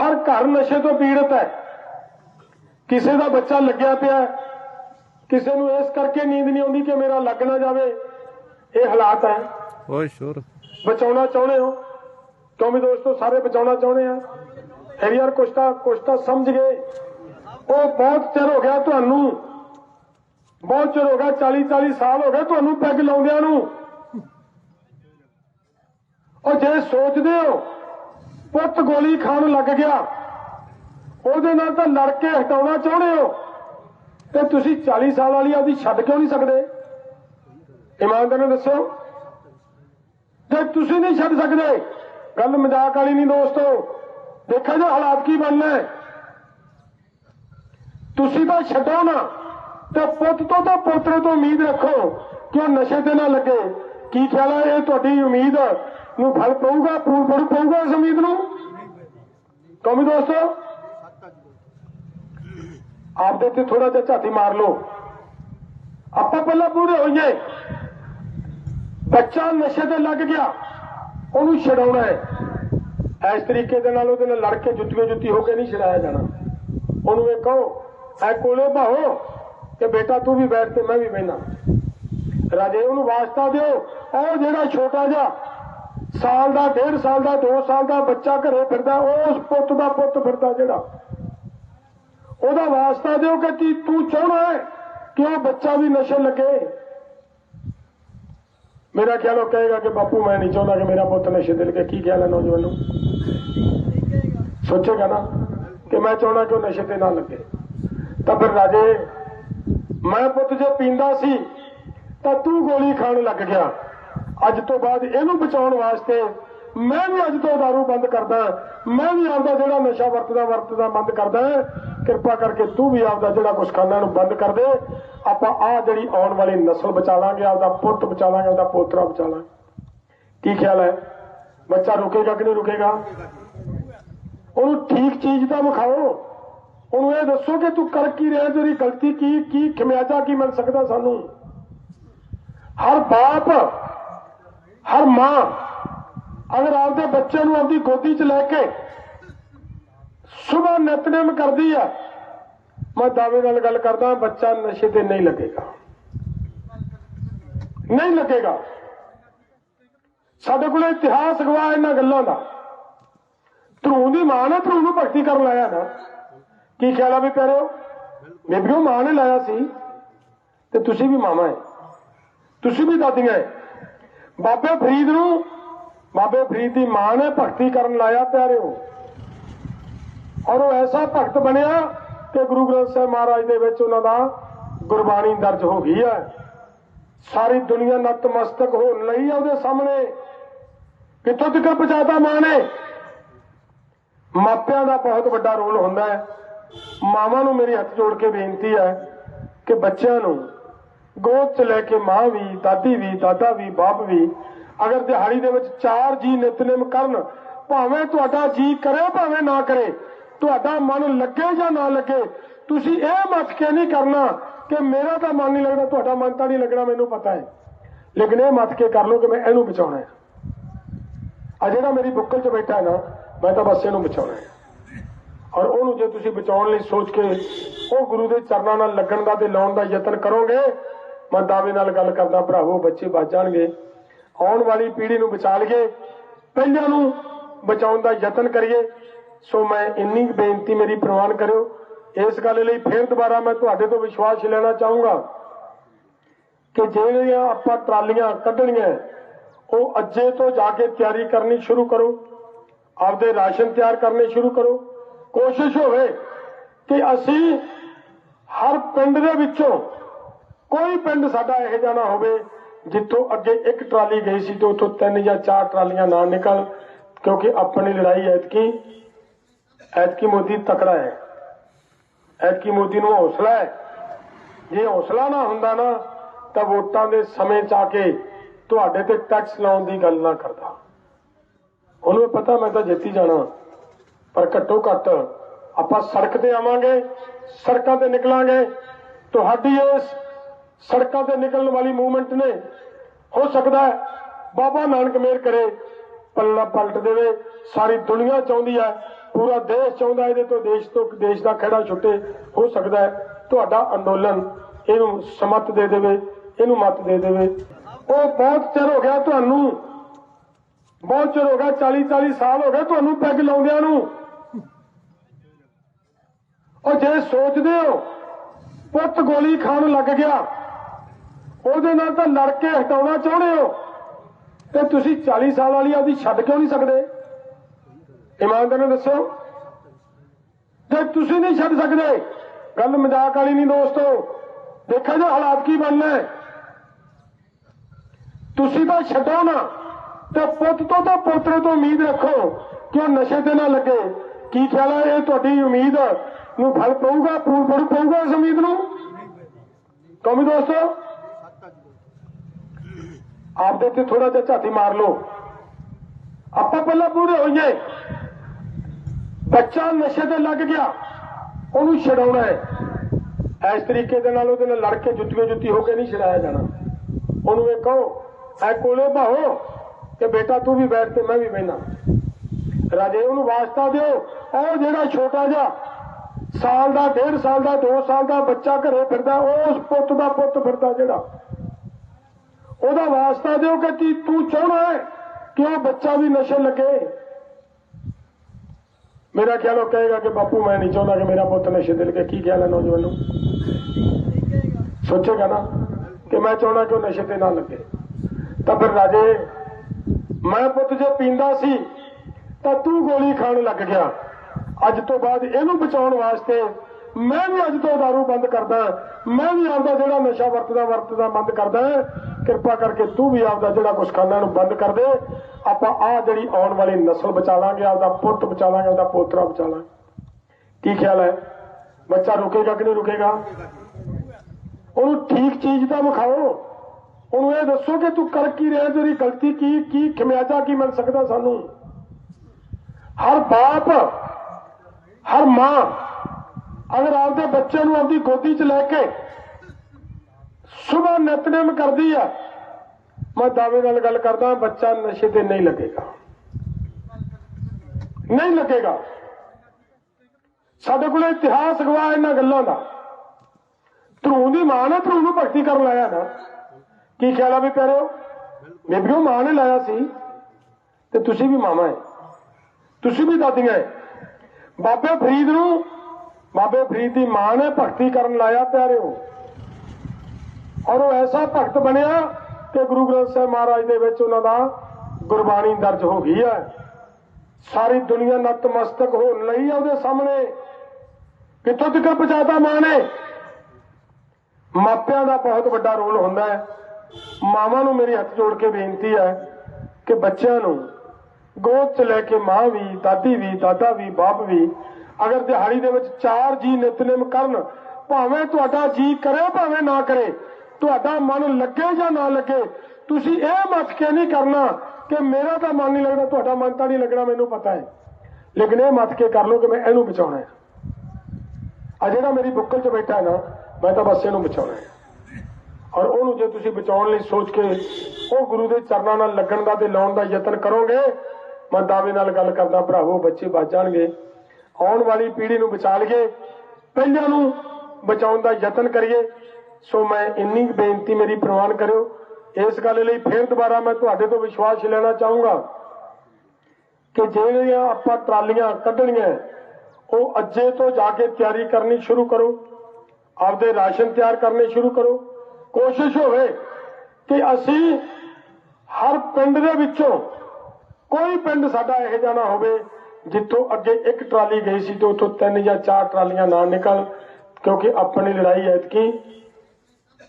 ਹਰ ਘਰ ਨਸ਼ੇ ਤੋਂ ਪੀੜਤ ਹੈ। ਕਿਸੇ ਦਾ ਬੱਚਾ ਲੱਗਿਆ ਪਿਆ ਕਿਸੇ ਨੂੰ ਇਸ ਕਰਕੇ ਨੀਂਦ ਨਹੀਂ ਆਉਂਦੀ ਕਿ ਮੇਰਾ ਲੱਗ ਨਾ ਜਾਵੇ। ਇਹ ਹਾਲਾਤ ਹੈ। ਓਏ ਸ਼ੋਰ। ਬਚਾਉਣਾ ਚਾਹੁੰਦੇ ਹੋ? ਕਿਉਂ ਵੀ ਦੋਸਤੋ ਸਾਰੇ ਬਚਾਉਣਾ ਚਾਹੁੰਦੇ ਆ। ਫਿਰ ਯਾਰ ਕੁਛ ਤਾਂ ਕੁਛ ਤਾਂ ਸਮਝ ਗਏ। ਉਹ ਬਹੁਤ ਚਿਰ ਹੋ ਗਿਆ ਤੁਹਾਨੂੰ। ਬਹੁਤ ਚਿਰ ਹੋ ਗਿਆ 40 40 ਸਾਲ ਹੋ ਗਏ ਤੁਹਾਨੂੰ ਪੈਗ ਲਾਉਂਦਿਆਂ ਨੂੰ। ਉਹ ਜੇ ਸੋਚਦੇ ਹੋ ਪੁੱਤ ਗੋਲੀ ਖਾਣ ਲੱਗ ਗਿਆ। ਉਹਦੇ ਨਾਲ ਤਾਂ ਲੜ ਕੇ ਹਟਾਉਣਾ ਚਾਹੁੰਦੇ ਹੋ। ਤੇ ਤੁਸੀਂ 40 ਸਾਲ ਵਾਲੀ ਆਦੀ ਛੱਡ ਕਿਉਂ ਨਹੀਂ ਸਕਦੇ? ਇਮਾਨਦਾਰ ਨੂੰ ਦੱਸੋ। ਜੇ ਤੁਸੀਂ ਨਹੀਂ ਛੱਡ ਸਕਦੇ, ਗੱਲ ਮਜ਼ਾਕ ਵਾਲੀ ਨਹੀਂ ਦੋਸਤੋ। ਦੇਖੋ ਜੋ ਹਾਲਾਤ ਕੀ ਬਣਨਾ। ਤੁਸੀਂ ਤਾਂ ਛੱਡੋ ਨਾ। ਤੇ ਪੁੱਤ ਤੋਂ ਤਾਂ ਪੋਤਰੇ ਤੋਂ ਉਮੀਦ ਰੱਖੋ ਕਿ ਉਹ ਨਸ਼ੇ ਤੇ ਨਾ ਲੱਗੇ। ਕੀ ਖਿਆਲ ਹੈ ਇਹ ਤੁਹਾਡੀ ਉਮੀਦ? ਨੂੰ ਫਲ ਪਊਗਾ ਫੂਲ ਪੂਰ ਪਊਗਾ ਇਸ ਉਮੀਦ ਨੂੰ? ਕੌਮੀ ਦੋਸਤੋ, ਆਪਦੇ ਤੇ ਥੋੜਾ ਜਿਹਾ ਝਾਤੀ ਮਾਰ ਲਓ। ਆਪਾਂ ਪਹਿਲਾਂ ਪੂਰੇ ਹੋਈਏ। ਬੱਚਾ ਨਸ਼ੇ ਤੇ ਲੱਗ ਗਿਆ, ਉਹਨੂੰ ਛਡਾਉਣਾ ਹੈ। ਇਸ ਤਰੀਕੇ ਦੇ ਨਾਲ ਉਹਦੇ ਨਾਲ ਲੜ ਕੇ ਜੁੱਤੀਆਂ ਜੁੱਤੀ ਹੋ ਕੇ ਨਹੀਂ ਛਡਾਇਆ ਜਾਣਾ। ਉਹਨੂੰ ਇਹ ਕਹੋ, ਐ ਕੋਲੇ ਬਾਹੋ ਕਿ ਬੇਟਾ ਤੂੰ ਵੀ ਬੈਠ ਤੇ ਮੈਂ ਵੀ ਬਹਿਣਾ ਰਾਜੇ, ਉਹਨੂੰ ਵਾਸਤਾ ਦਿਓ। ਉਹ ਜਿਹੜਾ ਛੋਟਾ ਜਿਹਾ ਸਾਲ ਦਾ, ਡੇਢ ਸਾਲ ਦਾ 2 ਸਾਲ ਦਾ ਬੱਚਾ ਘਰੇ ਫਿਰਦਾ, ਉਸ ਪੁੱਤ ਦਾ ਪੁੱਤ ਫਿਰਦਾ ਜਿਹੜਾ। ਉਹਦਾ ਵਾਸਤਾ ਦਿਓ ਕਿ ਤੀ- ਤੂੰ ਚਾਹਣਾ ਹੈ ਕਿ ਉਹ ਬੱਚਾ ਵੀ ਨਸ਼ੇ ਲੱਗੇ? ਮੇਰਾ ਖਿਆਲ ਉਹ ਕਹੇਗਾ ਕਿ ਬਾਪੂ, ਮੈਂ ਨਹੀਂ ਚਾਹੁੰਦਾ ਕਿ ਮੇਰਾ ਪੁੱਤ ਨਸ਼ੇ ਦੇ ਲੱਗੇ। ਕੀ ਖਿਆਲ ਹੈ ਨੌਜਵਾਨ ਨੂੰ? ਸੋਚੇਗਾ ਨਾ ਕਿ ਮੈਂ ਚਾਹੁੰਦਾ ਕਿ ਉਹ ਨਸ਼ੇ ਤੇ ਨਾ ਲੱਗੇ। ਤਾਂ ਫਿਰ ਰਾਜੇ, ਮੈਂ ਪੁੱਤ ਜੇ ਪੀਂਦਾ ਸੀ, ਤਾਂ ਤੂੰ ਗੋਲੀ ਖਾਣ ਲੱਗ ਗਿਆ। ਅੱਜ ਤੋਂ ਬਾਅਦ ਇਹਨੂੰ ਬਚਾਉਣ ਵਾਸਤੇ ਮੈਂ ਵੀ ਅੱਜ ਤੋਂ दारू ਬੰਦ ਕਰਦਾ, ਮੈਂ ਵੀ ਆਪਦਾ ਜਿਹੜਾ ਨਸ਼ਾ ਵਰਤਦਾ ਵਰਤਦਾ ਬੰਦ ਕਰਦਾ, ਕਿਰਪਾ ਕਰਕੇ ਤੂੰ ਵੀ ਆਪਦਾ ਜਿਹੜਾ ਕੁਛ ਖਾਣਾ ਨੂੰ ਬੰਦ ਕਰ ਦੇ। ਆਪਾਂ ਆ ਜਿਹੜੀ ਆਉਣ ਵਾਲੀ ਨਸਲ ਬਚਾ ਲਾਂਗੇ ਆਪਦਾ ਪੁੱਤ ਬਚਾ ਲਾਂਗੇ ਆਪਦਾ ਪੋਤਰਾ ਬਚਾ ਲਾਂਗੇ ਕੀ ਖਿਆਲ ਹੈ? ਬੱਚਾ ਰੁਕੇਗਾ ਕਿ ਨਹੀਂ ਰੁਕੇਗਾ? ਉਹਨੂੰ ਠੀਕ ਚੀਜ਼ ਦਾ ਵਿਖਾਓ। ਉਹਨੂੰ ਇਹ ਦੱਸੋ ਕਿ ਤੂੰ ਕਰ ਕੀ ਰਿਹਾ, ਤੇਰੀ ਗਲਤੀ ਕੀ ਕੀ ਖਮਿਆਜਾ ਕੀ ਮਿਲ ਸਕਦਾ ਸਾਨੂੰ? ਹਰ ਬਾਪ ਹਰ ਮਾਂ ਅਗਰ ਆਪਦੇ ਬੱਚੇ ਨੂੰ ਆਪਦੀ ਗੋਦੀ 'ਚ ਲੈ ਕੇ ਸਵੇਰ ਨਿਤਨੇਮ ਕਰਦੀ ਆ, ਮੈਂ ਦਾਅਵੇ ਨਾਲ ਗੱਲ ਕਰਦਾ, ਬੱਚਾ ਨਸ਼ੇ ਤੇ ਨਹੀਂ ਲੱਗੇਗਾ। ਨਹੀਂ ਲੱਗੇਗਾ। ਸਾਡੇ ਕੋਲ ਇਤਿਹਾਸ ਗਵਾਹ ਇਹਨਾਂ ਗੱਲਾਂ ਦਾ। ਧਰੂ ਦੀ ਮਾਂ ਨੇ ਧਰੂ ਨੂੰ ਭਗਤੀ ਕਰਨ ਲਾਇਆ ਨਾ। ਕੀ ਖਿਆਲ ਆ ਵੀ ਪਿਆਰਿਓ? ਬੇਬੀਓ ਮਾਂ ਨੇ ਲਾਇਆ ਸੀ ਤੇ ਤੁਸੀਂ ਵੀ ਮਾਮਾ ਹੈ ਤੁਸੀਂ ਵੀ ਦਾਦੀਆਂ ਹੈ ਬਾਬੇ ਫਰੀਦ ਨੂੰ, ਬਾਬੇ ਫਰੀਦ ਦੀ ਮਾਂ ਨੇ ਭਗਤੀ ਕਰਨ ਲਾਇਆ, ਪਿਆਰਿਓ। ਔਰ ਉਹ ਐਸਾ ਭਗਤ ਬਣਿਆ ਕਿ ਗੁਰੂ ਗ੍ਰੰਥ ਸਾਹਿਬ ਮਹਾਰਾਜ ਦੇ ਵਿੱਚ ਉਹਨਾਂ ਦਾ ਗੁਰਬਾਣੀ ਦਰਜ ਹੋ ਗਈ ਹੈ। ਸਾਰੀ ਦੁਨੀਆ ਨਤਮਸਤਕ ਹੋਣ ਲਈ ਉਹਦੇ ਸਾਹਮਣੇ। ਕਿੱਥੋਂ ਤੱਕ ਪਹੁੰਚਾਤਾ ਮਾਂ ਨੇ? ਮਾਪਿਆਂ ਦਾ ਬਹੁਤ ਵੱਡਾ ਰੋਲ ਹੁੰਦਾ ਹੈ। ਮਾਵਾਂ ਨੂੰ ਮੇਰੀ ਹੱਥ ਜੋੜ ਕੇ ਬੇਨਤੀ ਹੈ ਕਿ ਬੱਚਿਆਂ ਨੂੰ ਗੋਦ 'ਚ ਲੈ ਕੇ ਮਾਂ ਵੀ, ਦਾਦੀ ਵੀ, ਦਾਦਾ ਵੀ, ਬਾਪ ਵੀ। ਅਗਰ ਦਿਹਾੜੀ ਦੇ ਵਿੱਚ ਚਾਰ ਜੀ ਨਿਤਨੇਮ ਕਰਨ, ਭਾਵੇਂ ਤੁਹਾਡਾ ਜੀ ਕਰੇ, ਭਾਵੇਂ ਨਾ ਕਰੇ, ਤੁਹਾਡਾ ਮਨ ਲੱਗੇ ਜਾਂ ਨਾ ਲੱਗੇ, ਤੁਸੀਂ ਇਹ ਮੱਥ ਕੇ ਨਹੀਂ ਕਰਨਾ ਕਿ ਮੇਰਾ ਤਾਂ ਮਨ ਨਹੀਂ ਲੱਗਦਾ, ਤੁਹਾਡਾ ਮਨ ਤਾਂ ਨਹੀਂ ਲੱਗਣਾ, ਮੈਨੂੰ ਪਤਾ ਹੈ। ਲੇਕਿਨ ਇਹ ਮੱਥ ਕੇ ਕਰ ਲਓ ਕਿ ਮੈਂ ਇਹਨੂੰ ਬਚਾਉਣਾ ਹੈ। ਆ ਜਿਹੜਾ ਮੇਰੀ ਬੁੱਕਲ 'ਚ ਬੈਠਾ ਹੈ ਨਾ, ਮੈਂ ਤਾਂ ਬਸ ਇਹਨੂੰ ਬਚਾਉਣਾ ਹੈ। ਔਰ ਉਹਨੂੰ ਜੇ ਤੁਸੀਂ ਬਚਾਉਣ ਲਈ ਸੋਚ ਕੇ ਉਹ ਗੁਰੂ ਦੇ ਚਰਨਾਂ ਨਾਲ ਲੱਗਣ ਦਾ ਤੇ ਲਾਉਣ ਦਾ ਯਤਨ ਕਰੋਗੇ ਮੈਂ ਦਾਅਵੇ ਨਾਲ ਗੱਲ ਕਰਦਾ, ਭਰਾਵੋ, ਬੱਚੇ ਬਚ ਜਾਣਗੇ। ਆਉਣ ਵਾਲੀ ਪੀੜ੍ਹੀ ਨੂੰ ਬਚਾ ਲਈਏ। ਪਹਿਲਾਂ ਨੂੰ ਬਚਾਉਣ ਦਾ ਯਤਨ ਕਰੀਏ। ਸੋ ਮੈਂ ਇੰਨੀ ਬੇਨਤੀ ਮੇਰੀ ਪ੍ਰਵਾਨ ਕਰਿਓ। ਇਸ ਗੱਲ ਲਈ ਫੇਰ ਦੁਬਾਰਾ ਮੈਂ ਤੁਹਾਡੇ ਤੋਂ ਵਿਸ਼ਵਾਸ ਲੈਣਾ ਚਾਹੂੰਗਾ ਕਿ ਜਿਹੜੀਆਂ ਆਪਾਂ ਟਰਾਲੀਆਂ ਕੱਢਣੀਆਂ, ਉਹ ਅੱਜੇ ਤੋਂ ਜਾ ਕੇ ਤਿਆਰੀ ਕਰਨੀ ਸ਼ੁਰੂ ਕਰੋ। ਆਪਦੇ ਰਾਸ਼ਨ ਤਿਆਰ ਕਰਨੇ ਸ਼ੁਰੂ ਕਰੋ। ਕੋਸ਼ਿਸ਼ ਹੋਵੇ ਕਿ ਅਸੀਂ ਹਰ ਪਿੰਡ ਦੇ ਵਿੱਚੋਂ ਕੋਈ ਪਿੰਡ ਸਾਡਾ ਇਹ ਜਾਣਾ ਹੋਵੇ ਜਿੱਥੋਂ ਅੱਗੇ ਇੱਕ ਟਰਾਲੀ ਗਈ ਸੀ ਤੇ ਉੱਥੋਂ ਤਿੰਨ ਜਾਂ ਚਾਰ ਟਰਾਲੀਆਂ ਨਾ ਨਿਕਲ, ਕਿਉਂਕਿ ਆਪਣੀ ਲੜਾਈ ਐਤਕੀ ਐਤਕੀ ਮੋਦੀ ਤਕੜਾ ਹੈ। ਐਤਕੀ ਮੋਦੀ ਨੂੰ ਹੌਸਲਾ ਹੈ। ਜੇ ਹੌਸਲਾ ਨਾ ਹੁੰਦਾ ਨਾ, ਤਾਂ ਵੋਟਾਂ ਦੇ ਸਮੇਂ ਚ ਆ ਕੇ ਤੁਹਾਡੇ ਤੇ ਟੈਕਸ ਲਾਉਣ ਦੀ ਗੱਲ ਨਾ ਕਰਦਾ। ਉਹਨੂੰ ਪਤਾ, ਮੈਂ ਤਾਂ ਜਿੱਤੀ ਜਾਣਾ। ਪਰ ਘੱਟੋ ਘੱਟ ਆਪਾਂ ਸੜਕ ਤੇ ਆਵਾਂਗੇ, ਸੜਕਾਂ ਤੇ ਨਿਕਲਾਂਗੇ। ਤੁਹਾਡੀ ਇਸ ਸੜਕਾਂ ਤੇ ਨਿਕਲਣ ਵਾਲੀ ਮੂਵਮੈਂਟ ਨੇ, ਹੋ ਸਕਦਾ ਹੈ ਬਾਬਾ ਨਾਨਕ ਮੇਰ ਕਰੇ, ਪੱਲਾ ਪਲਟ ਦੇਵੇ, ਸਾਰੀ ਦੁਨੀਆ ਚਾਹੁੰਦੀ ਹੈ, ਪੂਰਾ ਦੇਸ਼ ਚਾਹੁੰਦਾ ਇਹਦੇ ਤੋਂ ਦੇਸ਼ ਤੋਂ, ਦੇਸ਼ ਦਾ ਖੜਾ ਛੁੱਟੇ, ਹੋ ਸਕਦਾ ਹੈ ਤੁਹਾਡਾ ਅੰਦੋਲਨ ਇਹਨੂੰ ਸਮਤ ਦੇ ਦੇਵੇ, ਇਹਨੂੰ ਮਤ ਦੇ ਦੇਵੇ। ਉਹ ਬਹੁਤ ਚਿਰ ਹੋ ਗਿਆ ਤੁਹਾਨੂੰ, ਬਹੁਤ ਚਿਰ ਹੋ ਗਿਆ 40 40 ਸਾਲ ਹੋ ਗਏ ਤੁਹਾਨੂੰ ਪੈਗ ਲਾਉਂਦਿਆਂ ਨੂੰ। ਉਹ ਜੇ ਸੋਚਦੇ ਹੋ, ਪੁੱਤ ਗੋਲੀ ਖਾਣ ਲੱਗ ਗਿਆ। ਉਹਦੇ ਨਾਲ ਤਾਂ ਲੜ ਕੇ ਹਟਾਉਣਾ ਚਾਹੁੰਦੇ ਹੋ। ਤੇ ਤੁਸੀਂ 40 ਸਾਲ ਵਾਲੀ ਆਦੀ ਛੱਡ ਕਿਉਂ ਨਹੀਂ ਸਕਦੇ? ਇਮਾਨਦਾਰ ਨੂੰ ਦੱਸੋ। ਤੇ ਤੁਸੀਂ ਨਹੀਂ ਛੱਡ ਸਕਦੇ, ਗੱਲ ਮਜ਼ਾਕ ਵਾਲੀ ਨਹੀਂ ਦੋਸਤੋ। ਦੇਖੋ ਜੋ ਹਾਲਾਤ ਕੀ ਬਣਨਾ। ਤੁਸੀਂ ਤਾਂ ਛੱਡੋ ਨਾ, ਤੇ ਪੁੱਤ ਤੋਂ ਤਾਂ ਪੋਤਰੇ ਤੋਂ ਉਮੀਦ ਰੱਖੋ ਕਿ ਉਹ ਨਸ਼ੇ ਤੇ ਨਾ ਲੱਗੇ। ਕੀ ਖਿਆਲ ਹੈ ਇਹ ਤੁਹਾਡੀ ਉਮੀਦ ਨੂੰ ਫਲ ਪਊਗਾ, ਪੂਰ ਪੂਰ ਪਊਗਾ ਇਸ ਉਮੀਦ ਨੂੰ? ਕੌਮੀ ਦੋਸਤੋ ਆਪਦੇ ਤੇ ਥੋੜਾ ਜਿਹਾ ਝਾਤੀ ਮਾਰ ਲਓ। ਆਪਾਂ ਪਹਿਲਾਂ ਪੂਰੇ ਹੋਈਏ। ਬੱਚਾ ਨਸ਼ੇ ਤੇ ਲੱਗ ਗਿਆ। ਉਹਨੂੰ ਛਡਾਉਣਾ ਹੈ। ਇਸ ਤਰੀਕੇ ਦੇ ਨਾਲ ਉਹਦੇ ਨਾਲ ਲੜ ਕੇ ਜੁੱਤੀਆਂ ਜੁੱਤੀ ਹੋ ਕੇ ਨਹੀਂ ਛਡਾਇਆ ਜਾਣਾ। ਉਹਨੂੰ ਇਹ ਕਹੋ, ਐ ਕੋਲੇ ਬਾਹੋ ਕਿ ਬੇਟਾ ਤੂੰ ਵੀ ਬੈਠ ਤੇ ਮੈਂ ਵੀ ਬਹਿਣਾ ਰਾਜੇ, ਉਹਨੂੰ ਵਾਸਤਾ ਦਿਓ। ਉਹ ਜਿਹੜਾ ਛੋਟਾ ਜਿਹਾ ਸਾਲ ਦਾ, ਡੇਢ ਸਾਲ ਦਾ 2 ਸਾਲ ਦਾ ਬੱਚਾ ਘਰੇ ਫਿਰਦਾ, ਉਸ ਪੁੱਤ ਦਾ ਪੁੱਤ ਫਿਰਦਾ ਜਿਹੜਾ। ਉਹਦਾ ਵਾਸਤਾ ਦਿਓ ਕਿ ਤੀ- ਤੂੰ ਚਾਹਣਾ ਹੈ ਕਿ ਉਹ ਬੱਚਾ ਵੀ ਨਸ਼ੇ ਲੱਗੇ? ਮੇਰਾ ਖਿਆਲ ਉਹ ਕਹੇਗਾ ਕਿ ਬਾਪੂ, ਮੈਂ ਨਹੀਂ ਚਾਹੁੰਦਾ ਕਿ ਮੇਰਾ ਪੁੱਤ ਨਸ਼ੇ ਦੇ ਲੱਗੇ। ਕੀ ਖਿਆਲ ਹੈ ਨੌਜਵਾਨ ਨੂੰ? ਸੋਚੇਗਾ ਨਾ ਕਿ ਮੈਂ ਚਾਹੁੰਦਾ ਕਿ ਉਹ ਨਸ਼ੇ ਤੇ ਨਾ ਲੱਗੇ। ਤਾਂ ਫਿਰ ਰਾਜੇ, ਮੈਂ ਪੁੱਤ ਜੇ ਪੀਂਦਾ ਸੀ, ਤਾਂ ਤੂੰ ਗੋਲੀ ਖਾਣ ਲੱਗ ਗਿਆ। ਅੱਜ ਤੋਂ ਬਾਅਦ ਇਹਨੂੰ ਬਚਾਉਣ ਵਾਸਤੇ ਮੈਂ ਵੀ ਅੱਜ ਤੋਂ दारू ਬੰਦ ਕਰਦਾ ਮੈਂ ਵੀ ਆਪਦਾ ਜਿਹੜਾ ਨਸ਼ਾ ਵਰਤਦਾ ਵਰਤਦਾ ਬੰਦ ਕਰਦਾ ਕਿਰਪਾ ਕਰਕੇ ਤੂੰ ਵੀ ਆਪਦਾ ਜਿਹੜਾ ਕੁਛ ਖਾਣਾ ਨੂੰ ਬੰਦ ਕਰ ਦੇ। ਆਪਾਂ ਆਹ ਜਿਹੜੀ ਆਉਣ ਵਾਲੀ ਨਸਲ ਬਚਾ ਲਾਂਗੇ ਆਪਦਾ ਪੁੱਤ ਬਚਾ ਲਾਂਗੇ ਆਪਦਾ ਪੋਤਰਾ ਬਚਾ ਲਾਂਗੇ ਕੀ ਖਿਆਲ ਹੈ? ਬੱਚਾ ਰੁਕੇਗਾ ਕਿ ਨਹੀਂ ਰੁਕੇਗਾ? ਉਹਨੂੰ ਠੀਕ ਚੀਜ਼ ਦਾ ਵਿਖਾਓ। ਉਹਨੂੰ ਇਹ ਦੱਸੋ ਕਿ ਤੂੰ ਕਰ ਕੀ ਰਿਹਾ, ਤੇਰੀ ਗਲਤੀ ਕੀ ਕੀ ਖਮਿਆਜਾ ਕੀ ਮਿਲ ਸਕਦਾ ਸਾਨੂੰ? ਹਰ ਬਾਪ, ਹਰ ਮਾਂ ਅਗਰ ਆਪਦੇ ਬੱਚੇ ਨੂੰ ਆਪਦੀ ਗੋਦੀ 'ਚ ਲੈ ਕੇ ਸਵੇਰ ਨਿਤਨੇਮ ਕਰਦੀ ਆ, ਮੈਂ ਦਾਅਵੇ ਨਾਲ ਗੱਲ ਕਰਦਾ, ਬੱਚਾ ਨਸ਼ੇ ਤੇ ਨਹੀਂ ਲੱਗੇਗਾ। ਨਹੀਂ ਲੱਗੇਗਾ। ਸਾਡੇ ਕੋਲ ਇਤਿਹਾਸ ਗਵਾਹ ਇਹਨਾਂ ਗੱਲਾਂ ਦਾ। ਧਰੂ ਦੀ ਮਾਂ ਨੇ ਧਰੂ ਨੂੰ ਭਗਤੀ ਕਰਨ ਲਾਇਆ ਨਾ। ਕੀ ਖਿਆਲ ਆ ਵੀ ਪਿਆਰਿਓ? ਬੇਬੀਓ, ਮਾਂ ਨੇ ਲਾਇਆ ਸੀ ਤੇ ਤੁਸੀਂ ਵੀ ਮਾਮਾ ਹੈ ਤੁਸੀਂ ਵੀ ਦਾਦੀਆਂ ਹੈ ਬਾਬੇ ਫਰੀਦ ਨੂੰ ਬਾਬੇ ਫਰੀਦ ਦੀ ਮਾਂ ਨੇ ਭਗਤੀ ਕਰਨ ਲਾਇਆ, ਪਿਆਰਿਓ। ਔਰ ਉਹ ਐਸਾ ਭਗਤ ਬਣਿਆ ਕਿ ਗੁਰੂ ਗ੍ਰੰਥ ਸਾਹਿਬ ਮਹਾਰਾਜ ਦੇ ਵਿੱਚ ਉਹਨਾਂ ਦਾ ਗੁਰਬਾਣੀ ਦਰਜ ਹੋ ਗਈ ਹੈ। ਸਾਰੀ ਦੁਨੀਆ ਨਤਮਸਤਕ ਹੋਣ ਲਈ ਉਹਦੇ ਸਾਹਮਣੇ। ਕਿੱਥੋਂ ਤੱਕ ਪਹੁੰਚਾਤਾ ਮਾਂ ਨੇ? ਮਾਪਿਆਂ ਦਾ ਬਹੁਤ ਵੱਡਾ ਰੋਲ ਹੁੰਦਾ ਹੈ। ਮਾਵਾਂ ਨੂੰ ਮੇਰੀ ਹੱਥ ਜੋੜ ਕੇ ਬੇਨਤੀ ਹੈ ਕਿ ਬੱਚਿਆਂ ਨੂੰ ਗੋਦ 'ਚ ਲੈ ਕੇ ਮਾਂ ਵੀ, ਦਾਦੀ ਵੀ, ਦਾਦਾ ਵੀ, ਬਾਪ ਵੀ ਅਗਰ ਦਿਹਾੜੀ ਦੇ ਵਿੱਚ ਚਾਰ ਜੀ ਨਿਤਨੇਮ ਕਰਨ, ਭਾਵੇਂ ਤੁਹਾਡਾ ਜੀ ਕਰੇ, ਭਾਵੇਂ ਨਾ ਕਰੇ, ਤੁਹਾਡਾ ਮਨ ਲੱਗੇ ਜਾਂ ਨਾ ਲੱਗੇ, ਤੁਸੀਂ ਇਹ ਮੱਥ ਕੇ ਨਹੀਂ ਕਰਨਾ ਕਿ ਮੇਰਾ ਤਾਂ ਮਨ ਨਹੀਂ ਲੱਗਦਾ, ਤੁਹਾਡਾ ਮਨ ਤਾਂ ਨਹੀਂ ਲੱਗਣਾ, ਮੈਨੂੰ ਪਤਾ ਹੈ। ਲੇਕਿਨ ਇਹ ਮੱਥ ਕੇ ਕਰ ਲਓ ਕਿ ਮੈਂ ਇਹਨੂੰ ਬਚਾਉਣਾ ਹੈ। ਆ ਜਿਹੜਾ ਮੇਰੀ ਬੁੱਕਲ 'ਚ ਬੈਠਾ ਹੈ ਨਾ, ਮੈਂ ਤਾਂ ਬਸ ਇਹਨੂੰ ਬਚਾਉਣਾ ਹੈ। ਔਰ ਉਹਨੂੰ ਜੇ ਤੁਸੀਂ ਬਚਾਉਣ ਲਈ ਸੋਚ ਕੇ ਉਹ ਗੁਰੂ ਦੇ ਚਰਨਾਂ ਨਾਲ ਲੱਗਣ ਦਾ ਤੇ ਲਾਉਣ ਦਾ ਯਤਨ ਕਰੋਗੇ, ਮੈਂ ਦਾਅਵੇ ਨਾਲ ਗੱਲ ਕਰਦਾ, ਭਰਾਵੋ, ਬੱਚੇ ਬਚ ਜਾਣਗੇ। ਆਉਣ ਵਾਲੀ ਪੀੜ੍ਹੀ ਨੂੰ ਬਚਾ ਲਈਏ, ਪਹਿਲਾਂ ਨੂੰ ਬਚਾਉਣ ਦਾ ਯਤਨ ਕਰੀਏ। ਸੋ ਮੈਂ ਇੰਨੀ ਬੇਨਤੀ ਮੇਰੀ ਪ੍ਰਵਾਨ ਕਰਿਓ। ਇਸ ਗੱਲ ਲਈ ਫੇਰ ਦੁਬਾਰਾ ਮੈਂ ਤੁਹਾਡੇ ਤੋਂ ਵਿਸ਼ਵਾਸ ਲੈਣਾ ਚਾਹੂੰਗਾ ਕਿ ਜਿਹੜੀਆਂ ਆਪਾਂ ਟਰਾਲੀਆਂ ਕੱਢਣੀਆਂ, ਉਹ ਅੱਜੇ ਤੋਂ ਜਾ ਕੇ ਤਿਆਰੀ ਕਰਨੀ ਸ਼ੁਰੂ ਕਰੋ। ਆਪਦੇ ਰਾਸ਼ਨ ਤਿਆਰ ਕਰਨੇ ਸ਼ੁਰੂ ਕਰੋ। ਕੋਸ਼ਿਸ਼ ਹੋਵੇ ਕਿ ਅਸੀਂ ਹਰ ਪਿੰਡ ਦੇ ਵਿੱਚੋਂ ਕੋਈ ਪਿੰਡ ਸਾਡਾ ਇਹੋ ਜਿਹਾ ਹੋਵੇ ਜਿੱਥੋਂ ਅੱਗੇ ਇੱਕ ਟਰਾਲੀ ਗਈ ਸੀ ਤੇ ਉੱਥੋਂ ਤਿੰਨ ਜਾਂ ਚਾਰ ਟਰਾਲੀਆਂ ਨਾ ਨਿਕਲ, ਕਿਉਂਕਿ ਆਪਣੀ ਲੜਾਈ ਐਤਕੀ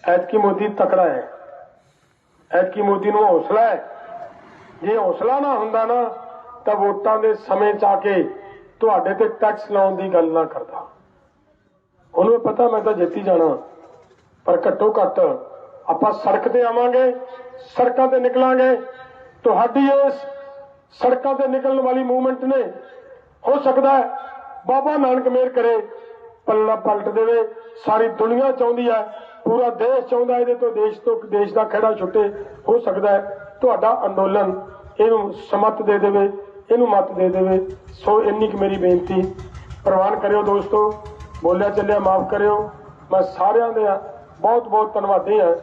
ਐਤਕੀ ਮੋਦੀ ਤਕੜਾ ਹੈ। ਐਤਕੀ ਮੋਦੀ ਨੂੰ ਹੌਸਲਾ ਹੈ। ਜੇ ਹੌਸਲਾ ਨਾ ਹੁੰਦਾ ਨਾ, ਤਾਂ ਵੋਟਾਂ ਦੇ ਸਮੇਂ ਚ ਆ ਕੇ ਤੁਹਾਡੇ ਤੇ ਟੈਕਸ ਲਾਉਣ ਦੀ ਗੱਲ ਨਾ ਕਰਦਾ। ਉਹਨੂੰ ਪਤਾ, ਮੈਂ ਤਾਂ ਜਿੱਤੀ ਜਾਣਾ। ਪਰ ਘੱਟੋ ਘੱਟ ਆਪਾਂ ਸੜਕ ਤੇ ਆਵਾਂਗੇ, ਸੜਕਾਂ ਤੇ ਨਿਕਲਾਂਗੇ। ਤੁਹਾਡੀ ਇਸ ਸੜਕਾਂ ਤੇ ਨਿਕਲਣ ਵਾਲੀ ਮੂਵਮੈਂਟ ਨੇ ਹੋ ਸਕਦਾ ਹੈ ਬਾਬਾ ਨਾਨਕ ਮੇਰ ਕਰੇ, ਪੱਲਾ ਪਲਟ ਦੇਵੇ, ਸਾਰੀ ਦੁਨੀਆ ਚਾਹੁੰਦੀ ਹੈ, ਪੂਰਾ ਦੇਸ਼ ਚਾਹੁੰਦਾ ਇਹਦੇ ਤੋਂ ਦੇਸ਼ ਤੋਂ, ਦੇਸ਼ ਦਾ ਖੜਾ ਛੁੱਟੇ, ਹੋ ਸਕਦਾ ਹੈ ਤੁਹਾਡਾ ਅੰਦੋਲਨ ਇਹਨੂੰ ਸਮਤ ਦੇ ਦੇਵੇ, ਇਹਨੂੰ ਮਤ ਦੇ ਦੇਵੇ। ਸੋ ਇੰਨੀ ਕੁ ਮੇਰੀ ਬੇਨਤੀ, ਪ੍ਰਵਾਨ ਕਰਿਓ ਦੋਸਤੋ, ਬੋਲਿਆ ਚੱਲਿਆ ਮਾਫ ਕਰਿਓ। ਮੈਂ ਸਾਰਿਆਂ ਦੇ ਬਹੁਤ ਬਹੁਤ ਧੰਨਵਾਦੀ ਹਾਂ।